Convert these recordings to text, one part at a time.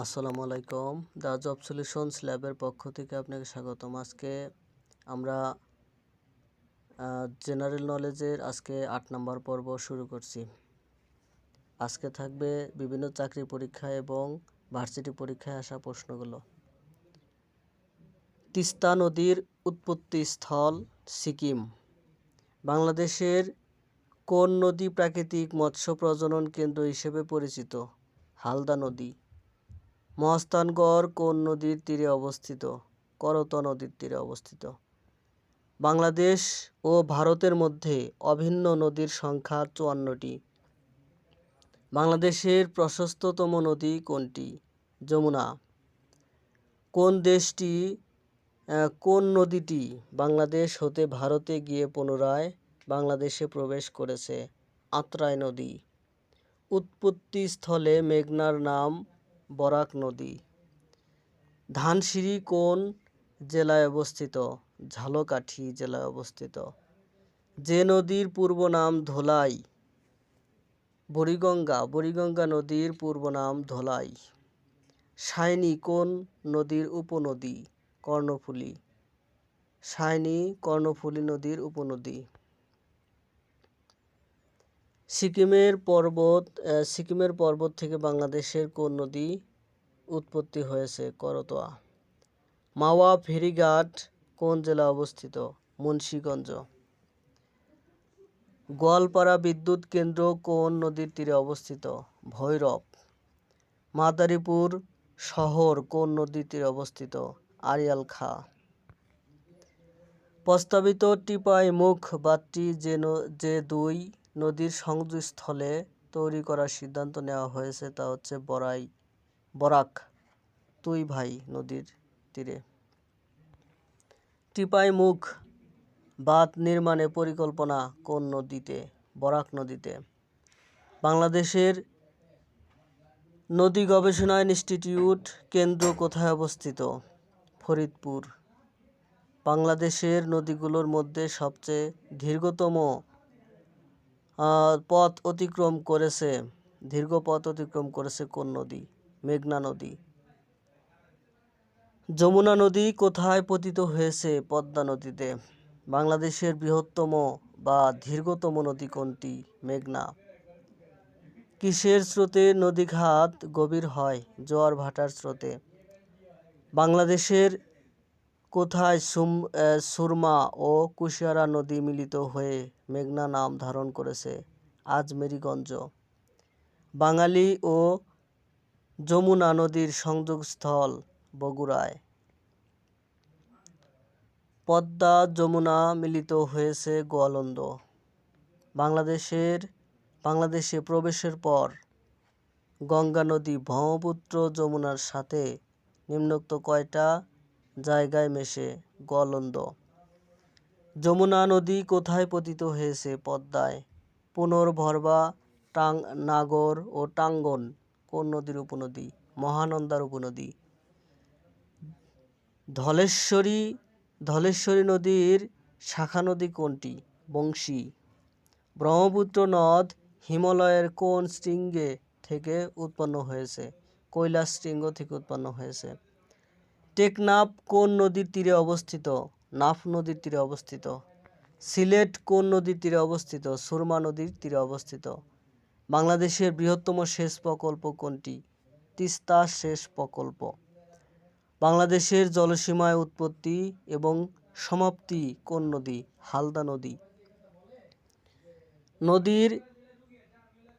আসসালামু আলাইকুম। The job solutions ল্যাবের পক্ষ থেকে আপনাকে স্বাগতম। আজকে আমরা জেনারেল নলেজের আজকে আট নম্বর পর্ব শুরু করছি। আজকে থাকবে বিভিন্ন চাকরি পরীক্ষা এবং ভার্সিটি পরীক্ষায় আসা প্রশ্নগুলো। তিস্তা নদীর উৎপত্তি স্থল সিকিম। বাংলাদেশের কোন নদী প্রাকৃতিক মৎস্য প্রজনন কেন্দ্র হিসেবে পরিচিত? হালদা নদী। মহাস্থানগড় কোন নদীর তীরে অবস্থিত? করত নদীর তীরে অবস্থিত। বাংলাদেশ ও ভারতের মধ্যে অভিন্ন নদীর সংখ্যা চুয়ান্নটি। বাংলাদেশের প্রশস্ততম নদী কোনটি? যমুনা। কোন দেশটি কোন নদীটি বাংলাদেশ হতে ভারতে গিয়ে পুনরায় বাংলাদেশে প্রবেশ করেছে? আত্রাই নদী। উৎপত্তিস্থলে মেঘনার নাম বরাক নদী। ধানসিঁড়ি কোন জেলায় অবস্থিত? ঝালকাঠি জেলায় অবস্থিত। যে নদীর পূর্ব নাম ধোলাই। বুড়িগঙ্গা। বুড়িগঙ্গা নদীর পূর্ব নাম ধোলাই। সায়নী কোন নদীর উপনদী? কর্ণফুলী। সায়নী কর্ণফুলী নদীর উপনদী। সিকিমের পর্বত সিকিমের পর্বত থেকে বাংলাদেশের কোন নদী উৎপত্তি হয়েছে? করতোয়া। মাওয়া ফেরিঘাট কোন জেলা অবস্থিত? মুন্সীগঞ্জ। গোয়ালপাড়া বিদ্যুৎ কেন্দ্র কোন নদীর তীরে অবস্থিত? ভৈরব। মাদারীপুর শহর কোন নদীর তীরে অবস্থিত? আরিয়াল খা। প্রস্তাবিত টিপাই মুখ বাঁধটি যে যে দুই নদীর সংযোগস্থলে তৈরি করার সিদ্ধান্ত নেওয়া হয়েছে তা হচ্ছে বরাই, বরাক তুই ভাই নদীর তীরে। টিপাই মুখ বাঁধ নির্মাণে পরিকল্পনা কোন নদীতে? বরাক নদীতে। বাংলাদেশের নদী গবেষণা ইনস্টিটিউট কেন্দ্র কোথায় অবস্থিত? ফরিদপুর। বাংলাদেশের নদীগুলোর মধ্যে সবচেয়ে দীর্ঘতম পথ অতিক্রম করেছে, দীর্ঘ পথ অতিক্রম করেছে কোন নদী? মেঘনা নদী। যমুনা নদী কোথায় পতিত হয়েছে পদ্মা নদীতে? বাংলাদেশের বৃহত্তম বা দীর্ঘতম নদী কোনটি? মেঘনা। কিসের স্রোতে নদীঘাত গভীর হয়? জোয়ার ভাটার স্রোতে। বাংলাদেশের কোথায় সুম সুরমা ও কুশিয়ারা নদী মিলিত হয়ে মেঘনা নাম ধারণ করেছে? আজমেরিগঞ্জ বাঙালি ও যমুনা নদীর সংযোগস্থল বগুড়ায়। পদ্মা যমুনা মিলিত হয়েছে গোয়ালন্দ। বাংলাদেশের, বাংলাদেশে প্রবেশের পর গঙ্গা নদী ব্রহ্মপুত্র যমুনার সাথে নিম্নোক্ত কয়টা জায়গায় মেশে গোয়ালন্দ যমুনা নদী কোথায় পতিত হয়েছে পদ্মায়? পুনর্ভরবা, টাং, নাগর ও টাঙ্গন কোন নদীর উপনদী? মহানন্দার উপনদী। ধলেশ্বরী ধলেশ্বরী নদীর শাখা নদী কোনটি? বংশী। ব্রহ্মপুত্র নদ হিমালয়ের কোন শৃঙ্গে থেকে উৎপন্ন হয়েছে? কৈলাস শৃঙ্গ থেকে উৎপন্ন হয়েছে। টেকনাফ কোন নদীর তীরে অবস্থিত? নাফ নদীর তীরে অবস্থিত। সিলেট কোন নদীর তীরে অবস্থিত? সুরমা নদীর তীরে অবস্থিত। বাংলাদেশের বৃহত্তম সেচ প্রকল্প কোনটি? তিস্তা সেচ প্রকল্প। বাংলাদেশের জলসীমায় উৎপত্তি এবং সমাপ্তি কোন নদী? হালদা নদী। নদীর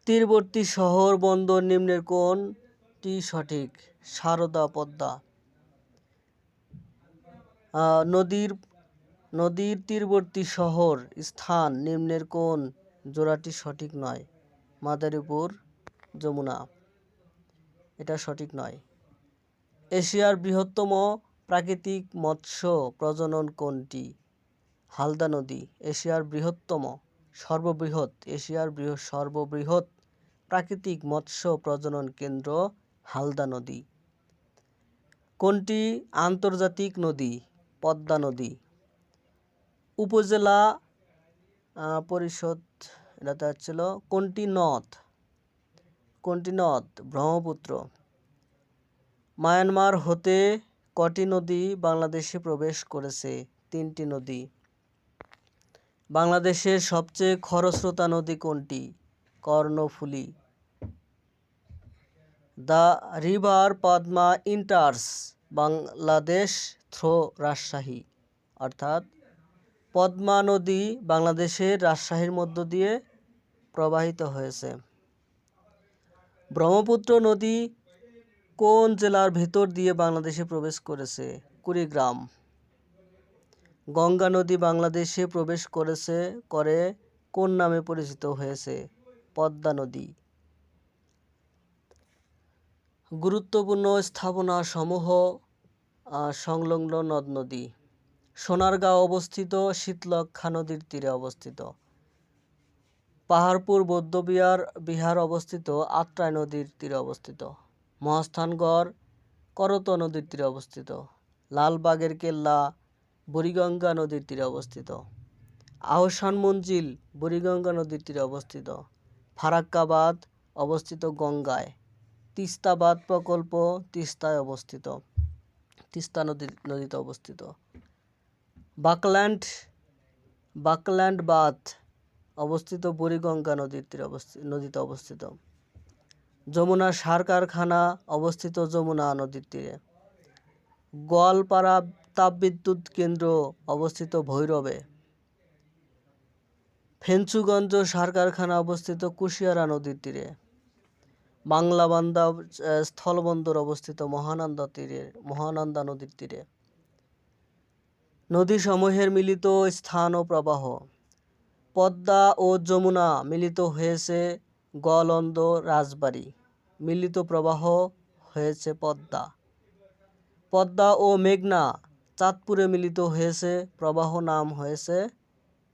তীরবর্তী শহর বন্দর নিম্নের কোনটি সঠিক? সারদা, পদ্মা। নদীর নদীর তীরবর্তী শহর স্থান নিম্নের কোন জোড়াটি সঠিক নয়। মাদারীপুর যমুনা। এটা সঠিক নয়। এশিয়ার বৃহত্তম প্রাকৃতিক মৎস্য প্রজনন কোনটি হালদা নদী, এশিয়ার বৃহত্তম সর্ববৃহৎ, এশিয়ার বৃহৎ সর্ববৃহৎ প্রাকৃতিক মৎস্য প্রজনন কেন্দ্র হালদা নদী। কোনটি আন্তর্জাতিক নদী। পদ্মা নদী। উপজেলা পরিষদ, এটাতে হচ্ছিল কোনটি নদ কোনটি নদ ব্রহ্মপুত্র। মায়ানমার হতে কটি নদী বাংলাদেশে প্রবেশ করেছে? তিনটি নদী। বাংলাদেশের সবচেয়ে খরস্রোতা নদী কোনটি? Karnaphuli. The river Padma enters, Bangladesh through Rajshahi অর্থাৎ পদ্মা নদী বাংলাদেশের রাজশাহীর মধ্য দিয়ে প্রবাহিত হয়েছে। ব্রহ্মপুত্র নদী কোন জেলার ভেতর দিয়ে বাংলাদেশে প্রবেশ করেছে? কুড়িগ্রাম। গঙ্গা নদী বাংলাদেশে প্রবেশ করেছে, করে কোন নামে পরিচিত হয়েছে? পদ্মা নদী। গুরুত্বপূর্ণ স্থাপনা সমূহ সংলগ্ন নদ নদী। সোনারগাঁও অবস্থিত, শীতলক্ষ্যা নদীর তীরে অবস্থিত। পাহাড়পুর, বৌদ্ধবিহার, বিহার অবস্থিত, আত্রাই নদীর তীরে অবস্থিত। মহাস্থানগড়, করত নদীর তীরে অবস্থিত। লালবাগের কেল্লা, বুড়িগঙ্গা নদীর তীরে অবস্থিত। আহসান মঞ্জিল, বুড়িগঙ্গা নদীর তীরে অবস্থিত। ফারাক্কাবাদ অবস্থিত গঙ্গায়। তিস্তাবাদ প্রকল্প তিস্তায় অবস্থিত। তিস্তা নদী, নদীতে অবস্থিত। বাকল্যান্ড বাকল্যান্ড বাঁধ অবস্থিত বুড়িগঙ্গা নদীর তীরে অবস্থিত নদীতে অবস্থিত। যমুনা সার কারখানা অবস্থিত যমুনা নদীর তীরে। গোয়ালপাড়া তাপবিদ্যুৎ কেন্দ্র অবস্থিত ভৈরবে। ফেঞ্চুগঞ্জ সার কারখানা অবস্থিত কুশিয়ারা নদীর তীরে। বাংলাবান্ধা আহ, স্থলবন্দর অবস্থিত মহানন্দা তীরে মহানন্দা নদীর তীরে। নদীসমূহের মিলিত স্থান ও প্রবাহ। পদ্মা ও যমুনা মিলিত হয়েছে গলন্দ রাজবাড়ী। মিলিত প্রবাহ হয়েছে পদ্মা। পদ্মা ও মেঘনা চাঁদপুরে মিলিত হয়েছে প্রবাহ নাম হয়েছে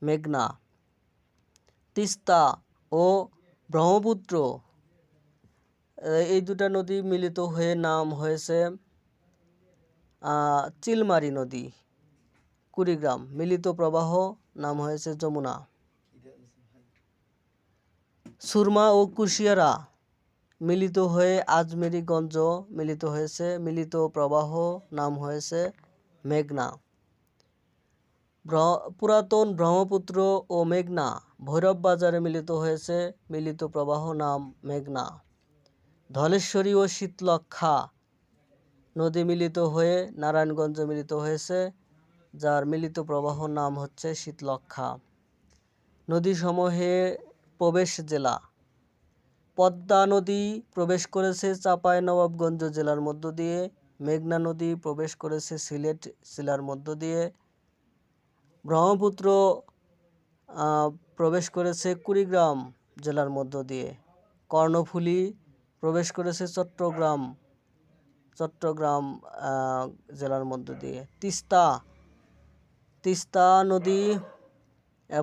মেঘনা। তিস্তা ও ব্রহ্মপুত্র এই দুটা নদী মিলিত হয়ে নাম হয়েছে চিলমারি নদী, কুড়িগ্রাম। মিলিত প্রবাহ নাম হয়েছে যমুনা। সুরমা ও কুশিয়ারা মিলিত হয়ে আজমেরিগঞ্জ মিলিত হয়েছে। মিলিত প্রবাহ নাম হয়েছে মেঘনা। পুরাতন ব্রহ্মপুত্র ও মেঘনা। ভৈরব বাজারে মিলিত হয়েছে। মিলিত প্রবাহ নাম মেঘনা। ধলেশ্বরী ও শীতলক্ষা নদী মিলিত হয়ে নারায়ণগঞ্জ মিলিত হয়েছে, যার মিলিত প্রবাহ নাম হচ্ছে শীতলক্ষা নদীসমূহে প্রবেশ জেলা। পদ্মা নদী প্রবেশ করেছে চাঁপাই নবাবগঞ্জ জেলার মধ্য দিয়ে, মেঘনা নদী প্রবেশ করেছে সিলেট জেলার মধ্য দিয়ে, ব্রহ্মপুত্র প্রবেশ করেছে কুড়িগ্রাম জেলার মধ্য দিয়ে। কর্ণফুলী প্রবেশ করেছে চট্টগ্রাম চট্টগ্রাম জেলার মধ্য দিয়ে। তিস্তা তিস্তা নদী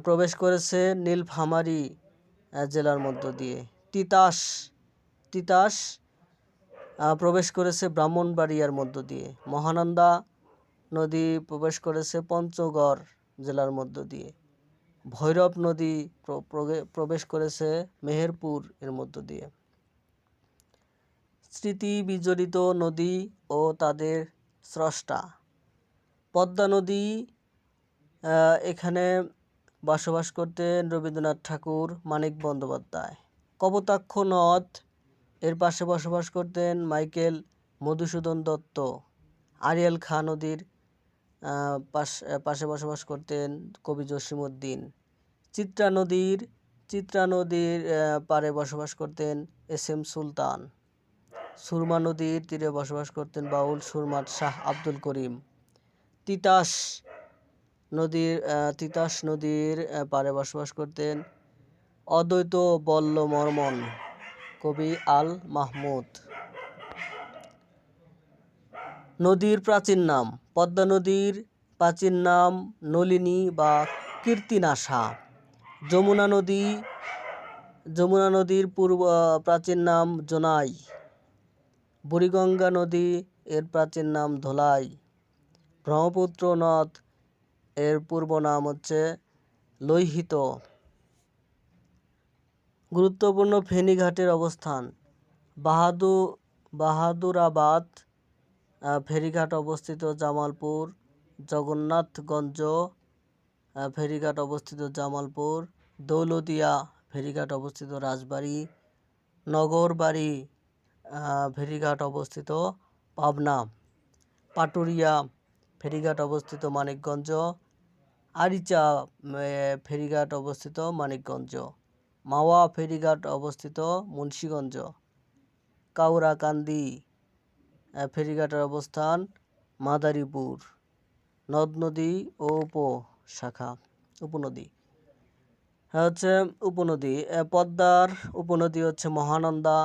প্রবেশ করেছে নীলফামারী জেলার মধ্য দিয়ে। তিতাস তিতাস প্রবেশ করেছে ব্রাহ্মণবাড়িয়ার মধ্য দিয়ে। মহানন্দা নদী প্রবেশ করেছে পঞ্চগড় জেলার মধ্য দিয়ে। ভৈরব নদী প্র- প্রবেশ করেছে মেহেরপুর এর মধ্য দিয়ে। স্মৃতি বিজড়িত নদী ও তাদের স্রষ্টা। পদ্মা নদী এখানে বসবাস করতেন রবীন্দ্রনাথ ঠাকুর, মানিক বন্দ্যোপাধ্যায়। কপোতাক্ষ নদ, এর পাশে বসবাস করতেন মাইকেল মধুসূদন দত্ত। আরিয়াল খাঁ নদীর পাশ- বসবাস করতেন কবি জসিমউদ্দিন চিত্রা নদীর চিত্রা নদীর পাড়ে বসবাস করতেন এস এম সুলতান। সুরমা নদীর তীরে বসবাস করতেন বাউল সুরমার শাহ আব্দুল করিম। তিতাস নদীর তিতাস নদীর পাড়ে বসবাস করতেন অদ্বৈত বল্ল মর্মন কবি আল মাহমুদ। নদীর প্রাচীন নাম পদ্মা নদীর প্রাচীন নাম নলিনী বা কীর্তিনাশা। যমুনা নদী, যমুনা নদীর পূর্ব প্রাচীন নাম জোনাই। বুড়িগঙ্গা নদী, এর প্রাচীন নাম ধলাই। ব্রহ্মপুত্র নদ, এর পূর্ব নাম হচ্ছে লৈহিত। গুরুত্বপূর্ণ ফেনীঘাটের অবস্থান। বাহাদু, বাহাদুরাবাদ ফেরিঘাট অবস্থিত জামালপুর, জগন্নাথগঞ্জ ফেরিঘাট অবস্থিত জামালপুর, দৌলদিয়া ফেরিঘাট অবস্থিত রাজবাড়ী, নগরবাড়ি। ফেরিঘাট অবস্থিত পাবনা। পাটুরিয়া ফেরিঘাট অবস্থিত মানিকগঞ্জ। আরিচা ফেরিঘাট অবস্থিত মানিকগঞ্জ। মাওয়া ফেরিঘাট অবস্থিত মুন্সীগঞ্জ। কাউরাকান্দি ফেরিঘাটের অবস্থান মাদারীপুর। নদ নদী ও উপশাখা, উপনদী। হ্যাঁ হচ্ছে উপনদী। পদ্মার উপনদী হচ্ছে মহানন্দা।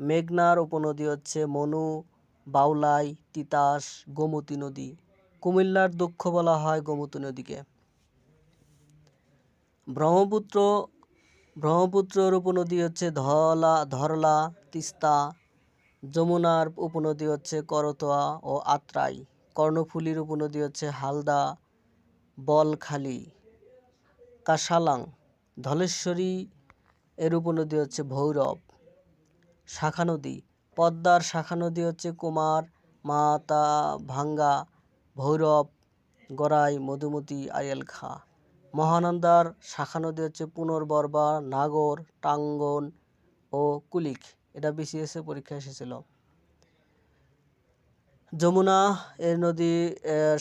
মেঘনার উপনদী হচ্ছে মনু, বাউলাই, তিতাস, গোমতী নদী। কুমিল্লার দুঃখ বলা হয় গোমতী নদীকে। ব্রহ্মপুত্র, ব্রহ্মপুত্রের উপনদী হচ্ছে ধলা, ধরলা, তিস্তা। যমুনার উপনদী হচ্ছে করতোয়া ও আত্রাই। কর্ণফুলীর উপনদী হচ্ছে হালদা, বলখালি কাশালাং ধলেশ্বরী এর উপনদী হচ্ছে ভৈরব। শাখা নদী। পদ্মার শাখা নদী হচ্ছে কুমার, মাতা, ভাঙ্গা, ভৈরব, গড়াই, মধুমতি আইয়েল খা। মহানন্দার শাখা নদী হচ্ছে পুনর্বরবা, নাগর, টাঙ্গন ও কুলিক এটা বিসিএস পরীক্ষা এসেছিল। যমুনা এর নদী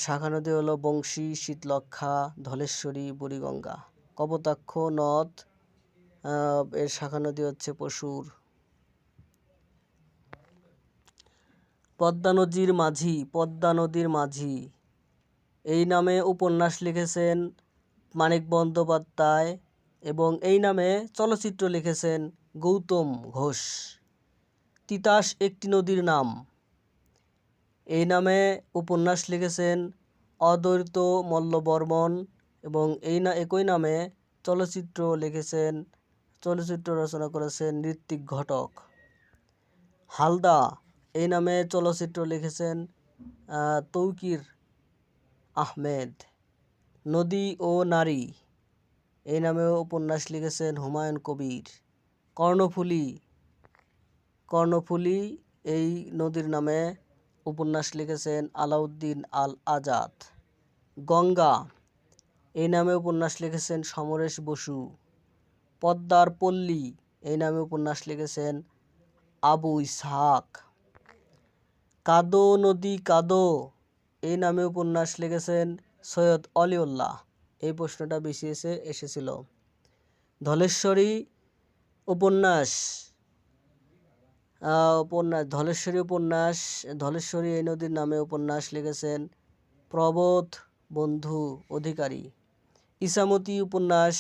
শাখা নদী হলো বংশী শীতলক্ষা ধলেশ্বরী, বুড়িগঙ্গা। কপোতাক্ষ নদ এর শাখা নদী হচ্ছে পশুর পদ্মা নদীর মাঝি, পদ্মা নদীর মাঝি। এই নামে উপন্যাস লিখেছেন মানিক বন্দ্যোপাধ্যায় এবং এই নামে চলচ্চিত্র লিখেছেন গৌতম ঘোষ। তিতাস একটি নদীর নাম। এই নামে উপন্যাস লিখেছেন অদ্বৈত মল্লবর্মন এবং এই না, একই নামে চলচ্চিত্র লিখেছেন, চলচ্চিত্র রচনা করেছেন ঋত্বিক ঘটক। হালদা এই নামে চলচ্চিত্র লিখেছেন তৌকির আহমেদ। নদী ও নারী, এই নামেও উপন্যাস লিখেছেন হুমায়ুন কবির। কর্ণফুলী কর্ণফুলী এই নদীর নামে উপন্যাস লিখেছেন আলাউদ্দিন আল আজাদ। গঙ্গা, এই নামে উপন্যাস লিখেছেন সমরেশ বসু। পদ্মার পল্লী, এই নামে উপন্যাস লিখেছেন আবু ইসহাক। কাদো নদী কাদো এই নামে উপন্যাস লিখেছেন সৈয়দ অলিউল্লাহ। এই প্রশ্নটা বিসিএসে এসেছিল। ধলেশ্বরী উপন্যাস উপন্যাস, ধলেশ্বরী উপন্যাস, ধলেশ্বরী এই নদীর নামে উপন্যাস লিখেছেন প্রবোধ বন্ধু অধিকারী। ইসামতি উপন্যাস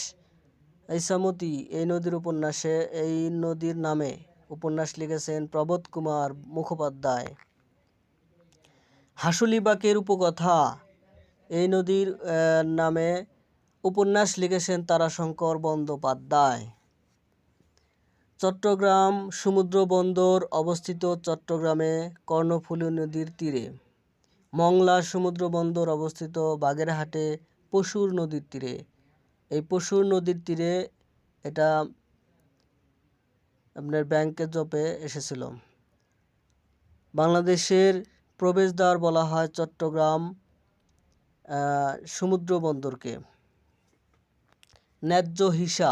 ইসামতি এই নদীর উপন্যাসে, এই নদীর নামে উপন্যাস লিখেছেন প্রবোধ কুমার মুখোপাধ্যায়। হাসুলিবাকের উপকথা। এই নদীর নামে উপন্যাস লিখেছেন তারাশঙ্কর বন্দ্যোপাধ্যায়। চট্টগ্রাম সমুদ্র বন্দর অবস্থিত চট্টগ্রামে কর্ণফুলী নদীর তীরে। মংলা সমুদ্র বন্দর অবস্থিত বাগেরহাটে পশুর নদীর তীরে। এই পশুর নদীর তীরে এটা আপনার ব্যাংকের জপে এসেছিল। বাংলাদেশের প্রবেশদ্বার বলা হয় চট্টগ্রাম সমুদ্র বন্দরকে। ন্যায্য হিসা।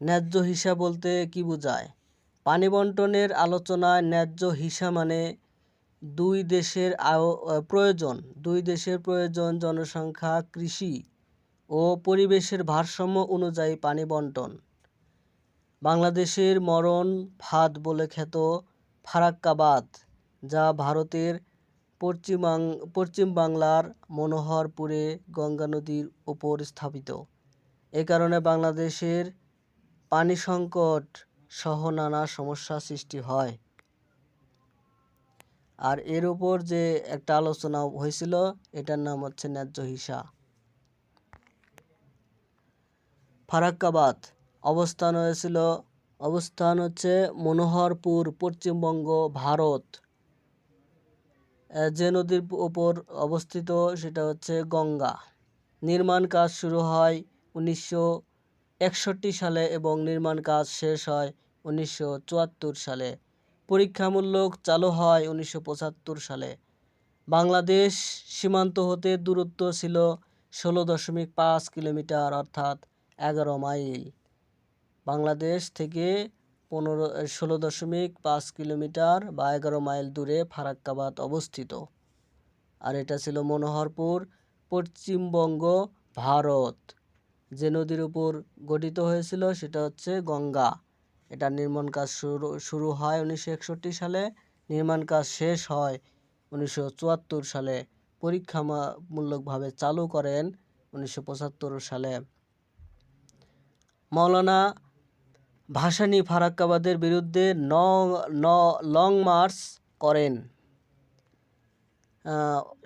ন্যায্য হিসা বলতে কি বোঝায়? পানি বন্টনের আলোচনায় ন্যায্য হিসা মানে দুই দেশের প্রয়োজন। দুই দেশের প্রয়োজন জনসংখ্যা, কৃষি ও পরিবেশের ভারসাম্য অনুযায়ী পানি বন্টন। বাংলাদেশের মরণ ফাঁদ বলে খ্যাত ফারাক্কাবাদ, যা ভারতের পশ্চিমাং পশ্চিম বাংলার মনোহরপুরে গঙ্গা নদীর উপর স্থাপিত। এ কারণে বাংলাদেশের পানি সংকট সহ নানা সমস্যা সৃষ্টি হয়। আর এর উপর যে একটা আলোচনা হয়েছিল, এটার নাম হচ্ছে ন্যায্য হিসা। ফারাক্কাবাদ, অবস্থান হয়েছিল, অবস্থান হচ্ছে মনোহরপুর, পশ্চিমবঙ্গ, ভারত। যে নদীর ওপর অবস্থিত সেটা হচ্ছে গঙ্গা। নির্মাণ কাজ শুরু হয় উনিশশো একষট্টি সালে এবং নির্মাণ কাজ শেষ হয় উনিশশো চুয়াত্তর সালে। পরীক্ষামূলক চালু হয় উনিশশো পঁচাত্তর সালে। বাংলাদেশ সীমান্ত হতে দূরত্ব ছিল ষোলো দশমিক পাঁচ কিলোমিটার, অর্থাৎ এগারো মাইল। বাংলাদেশ থেকে পনেরো ষোলো দশমিক পাঁচ কিলোমিটার বা এগারো মাইল দূরে ফারাক্কাবাদ অবস্থিত। আর এটা ছিল মনোহরপুর, পশ্চিমবঙ্গ, ভারত। যে নদীর উপর গঠিত হয়েছিল সেটা হচ্ছে গঙ্গা। এটা নির্মাণ কাজ শুরু শুরু হয় উনিশশো একষট্টি সালে, নির্মাণ কাজ শেষ হয় উনিশশো চুয়াত্তর সালে। পরীক্ষামূলকভাবে চালু করেন উনিশশো পঁচাত্তর সালে। মৌলানা ভাসানী ফারাক্কাবাদের বিরুদ্ধে ন ন লং মার্চ করেন।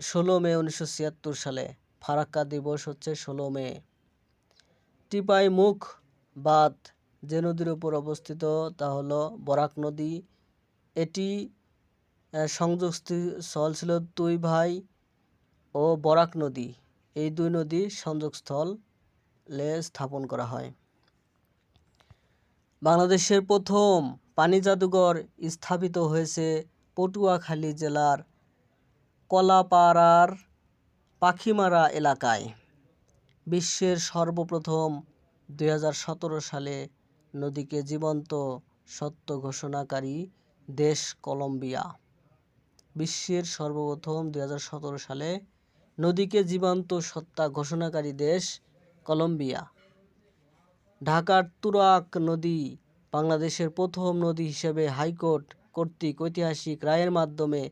ষোলো মে উনিশশো ছিয়াত্তর সালে ফারাক্কা দিবস হচ্ছে ষোলো মে। টিপাই মুখ বাঁধ যে নদীর উপর অবস্থিত তা হলো বরাক নদী। এটি আহ, সংযোগস্থল ছিল তুই ভাই ও বরাক নদী। এই দুই নদী সংযোগস্থল স্থাপন করা হয়। বাংলাদেশের প্রথম পানি জাদুঘর স্থাপিত হয়েছে পটুয়াখালী জেলার কলাপাড়ার পাখিমারা এলাকায়। বিশ্বের সর্বপ্রথম দুই হাজার সতেরো সালে নদীকে জীবন্ত সত্য ঘোষণাকারী দেশ কলম্বিয়া। বিশ্বের সর্বপ্রথম দু হাজার সতেরো সালে নদীকে জীবন্ত সত্তা ঘোষণাকারী দেশ কলম্বিয়া। ঢাকার তুরাগ নদী বাংলাদেশের প্রথম নদী হিসেবে হাইকোর্ট কর্তৃক ঐতিহাসিক রায়ের মাধ্যমে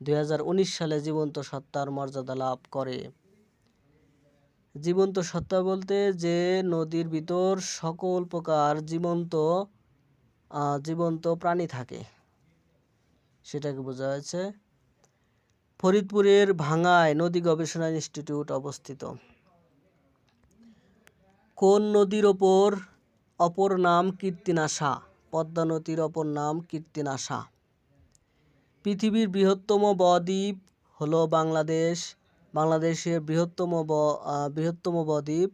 দু হাজার উনিশ সালে জীবন্ত সত্তার মর্যাদা লাভ করে। জীবন্ত সত্তা বলতে যে নদীর ভিতর সকল প্রকার জীবন্ত জীবন্ত প্রাণী থাকে। সেটাকে বোঝা হয়েছে ফরিদপুরের ভাঙায় নদী গবেষণা ইনস্টিটিউট অবস্থিত। কোন নদীর ওপর অপর নাম কীর্তিনাশা? পদ্মা নদীর অপর নাম কীর্তিনাশা। পৃথিবীর বৃহত্তম বদ্বীপ হলো বাংলাদেশ। বাংলাদেশের বৃহত্তম ব বৃহত্তম বদ্বীপ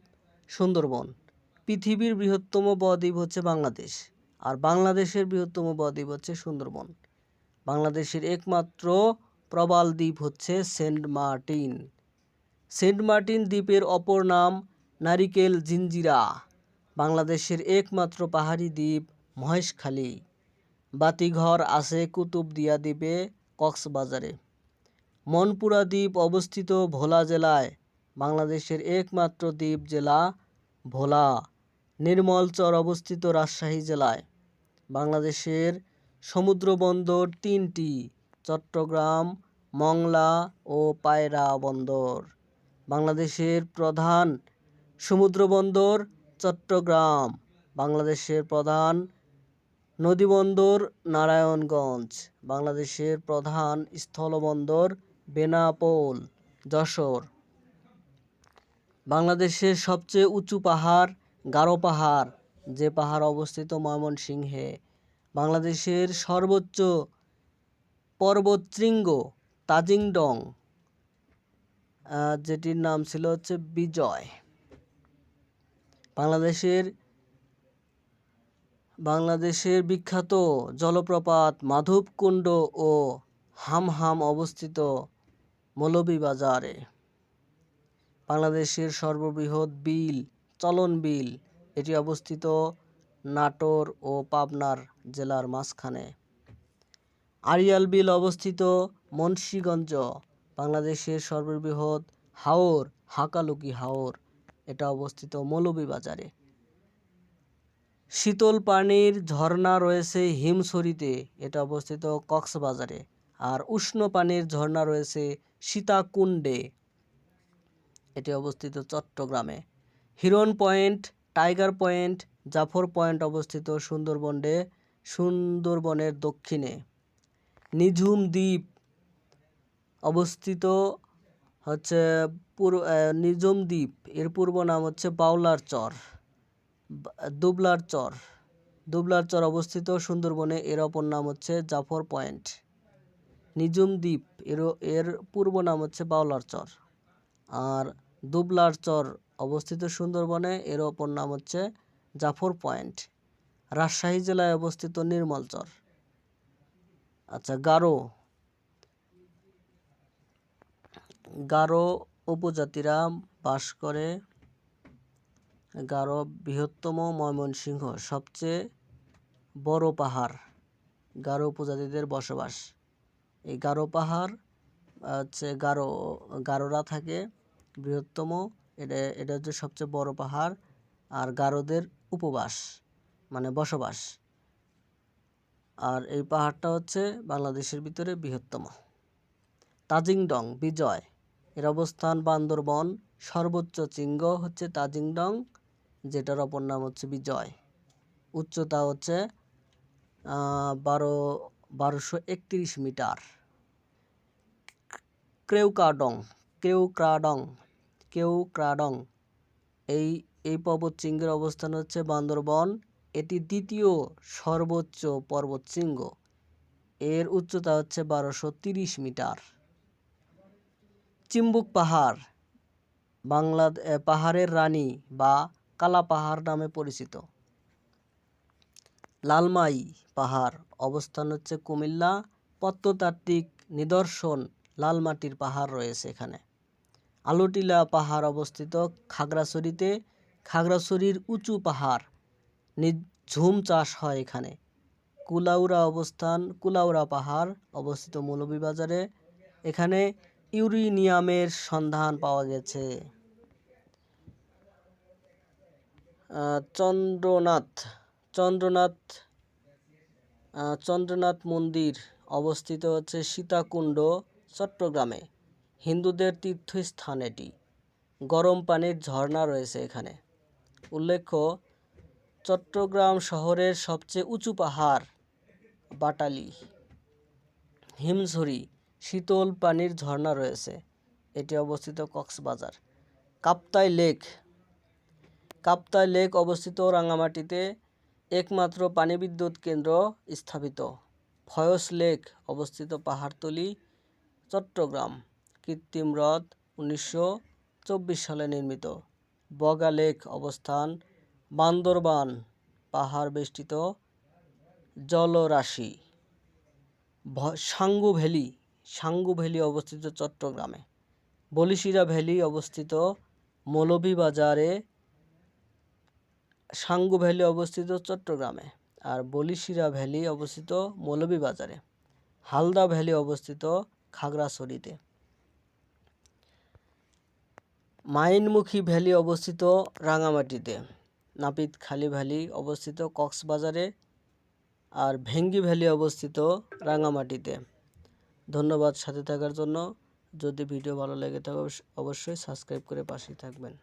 সুন্দরবন। পৃথিবীর বৃহত্তম বদ্বীপ হচ্ছে বাংলাদেশ। আর বাংলাদেশের বৃহত্তম বদ্বীপ হচ্ছে সুন্দরবন। বাংলাদেশের একমাত্র প্রবাল দ্বীপ হচ্ছে সেন্ট মার্টিন। সেন্ট মার্টিন দ্বীপের অপর নাম নারিকেল, জিঞ্জিরা, বাংলাদেশের একমাত্র পাহাড়ি দ্বীপ মহেশখালী। বাতিঘর আছে কুতুবদিয়া দ্বীপে, কক্সবাজারে। মনপুরা দ্বীপ অবস্থিত ভোলা জেলায়, বাংলাদেশের একমাত্র দ্বীপ জেলা ভোলা। নির্মলচর অবস্থিত রাজশাহী জেলায়, বাংলাদেশের সমুদ্র বন্দর তিনটি, চট্টগ্রাম, মংলা ও পায়রা বন্দর। বাংলাদেশের প্রধান সমুদ্র বন্দর চট্টগ্রাম, বাংলাদেশের প্রধান নদীবন্দর, নারায়ণগঞ্জ, বাংলাদেশের প্রধান স্থলবন্দর, বেনাপোল, যশোর। বাংলাদেশের সবচেয়ে উঁচু পাহাড়, গারো পাহাড়, যে পাহাড় অবস্থিত ময়মনসিংহে। বাংলাদেশের সর্বোচ্চ পর্বতশৃঙ্গ, তাজিংডং যেটির নাম ছিল হচ্ছে বিজয়। বাংলাদেশের বাংলাদেশের বিখ্যাত জলপ্রপাত মাধবকুণ্ড ও হামহাম অবস্থিত মৌলভীবাজারে। বাংলাদেশের সর্ববৃহৎ বিল, চলন বিল, এটি অবস্থিত নাটোর ও পাবনার জেলার মাঝখানে। আড়িয়াল বিল অবস্থিত মুন্সিগঞ্জ, বাংলাদেশের সর্ববৃহৎ হাওর, হাকালুকি হাওর। এটা অবস্থিত মৌলভীবাজারে। শীতল পানির ঝর্ণা রয়েছে হিমছড়িতে, এটা অবস্থিত কক্সবাজারে। আর উষ্ণ পানির ঝর্ণা রয়েছে সীতাকুণ্ডে, এটি অবস্থিত চট্টগ্রামে। Hiron point, tiger point, Jafar point অবস্থিত সুন্দরবনে সুন্দরবনের দক্ষিণে। নিঝুম দ্বীপ অবস্থিত হচ্ছে পুর আহ, নিঝুম দ্বীপ। এর পূর্ব নাম হচ্ছে বাউলার চর দুবলার চর। দুবলার চর অবস্থিত সুন্দরবনে এর অপর নাম হচ্ছে জাফর পয়েন্ট। নিঝুম দ্বীপ এর এর পূর্ব নাম হচ্ছে বাউলার চর। আর দুবলার চর অবস্থিত সুন্দরবনে এর অপর নাম হচ্ছে জাফর পয়েন্ট। রাজশাহী জেলায় অবস্থিত নির্মল চর। আচ্ছা গারো গারো উপজাতিরা বাস করে গারো বৃহত্তম ময়মনসিংহ, সবচেয়ে বড় পাহাড়। গারো উপজাতিদের বসবাস। এই গারো পাহাড় হচ্ছে গারো, গারোরা থাকে বৃহত্তম। এটা এটা হচ্ছে সবচেয়ে বড় পাহাড় আর গারোদের উপবাস মানে বসবাস। আর এই পাহাড়টা হচ্ছে বাংলাদেশের ভিতরে বৃহত্তম। তাজিংডং, বিজয়। এর অবস্থান বান্দরবন। সর্বোচ্চ শৃঙ্গ হচ্ছে তাজিংডং, যেটার অপর নাম হচ্ছে বিজয়। উচ্চতা হচ্ছে বারো, বারোশো একত্রিশ মিটার। ক্রেউকাডং, ক্রেউক্রাডং কেউক্রাডং এই এই পর্বত শৃঙ্গের অবস্থান হচ্ছে বান্দরবন। এটি দ্বিতীয় সর্বোচ্চ পর্বত শৃঙ্গ এর উচ্চতা হচ্ছে বারোশো তিরিশ মিটার। চিম্বুক পাহাড় বাংলা পাহাড়ের রানী বা কালা পাহাড় নামে পরিচিত। লালমাই পাহাড় অবস্থান হচ্ছে কুমিল্লা প্রত্নতাত্ত্বিক নিদর্শন লাল মাটির পাহাড় রয়েছে এখানে। আলুটিলা পাহাড় অবস্থিত খাগড়াছড়িতে। খাগড়াছড়ির উঁচু পাহাড় ঝুম চাষ হয় এখানে। কুলাউড়া অবস্থান, কুলাউড়া পাহাড় অবস্থিত মৌলভীবাজারে। এখানে ইউরেনিয়ামের সন্ধান পাওয়া গেছে। চন্দ্রনাথ চন্দ্রনাথ চন্দ্রনাথ মন্দির অবস্থিত হচ্ছে সীতাকুণ্ড, চট্টগ্রামে। হিন্দুদের তীর্থস্থান এটি। গরম পানির ঝর্ণা রয়েছে এখানে। উল্লেখ্য, চট্টগ্রাম শহরের সবচেয়ে উঁচু পাহাড়, বাটালি। হিমঝরি শীতল পানির ঝর্ণা রয়েছে। এটি অবস্থিত কক্সবাজার। কাপ্তাই লেক। কাপ্তাই লেক অবস্থিত রাঙামাটিতে একমাত্র পানি বিদ্যুৎ কেন্দ্র স্থাপিত। ফয়স লেক অবস্থিত পাহাড়তলি, চট্টগ্রাম। কৃত্রিম হ্রদ উনিশশো চব্বিশ সালে নির্মিত। বগা লেক অবস্থান বান্দরবান পাহাড় বেষ্টিত জলরাশি। সাঙ্গু ভ্যালি সাঙ্গু ভ্যালি অবস্থিত চট্টগ্রামে। বলিশিরা ভ্যালি অবস্থিত মৌলভীবাজারে সাঙ্গু ভ্যালি অবস্থিত চট্টগ্রামে আর বলিশিরা ভ্যালি অবস্থিত মৌলভীবাজারে। হালদা ভ্যালি অবস্থিত খাগড়াছড়িতে। মাইনমুখী ভ্যালি অবস্থিত রাঙামাটিতে। নাপিতখালী ভ্যালি অবস্থিত কক্সবাজারে আর ভেঙ্গি ভ্যালি অবস্থিত রাঙামাটিতে। ধন্যবাদ সাথে থাকার জন্য। যদি ভিডিও ভালো লেগে থাকে অবশ্যই সাবস্ক্রাইব করে পাশেই থাকবেন।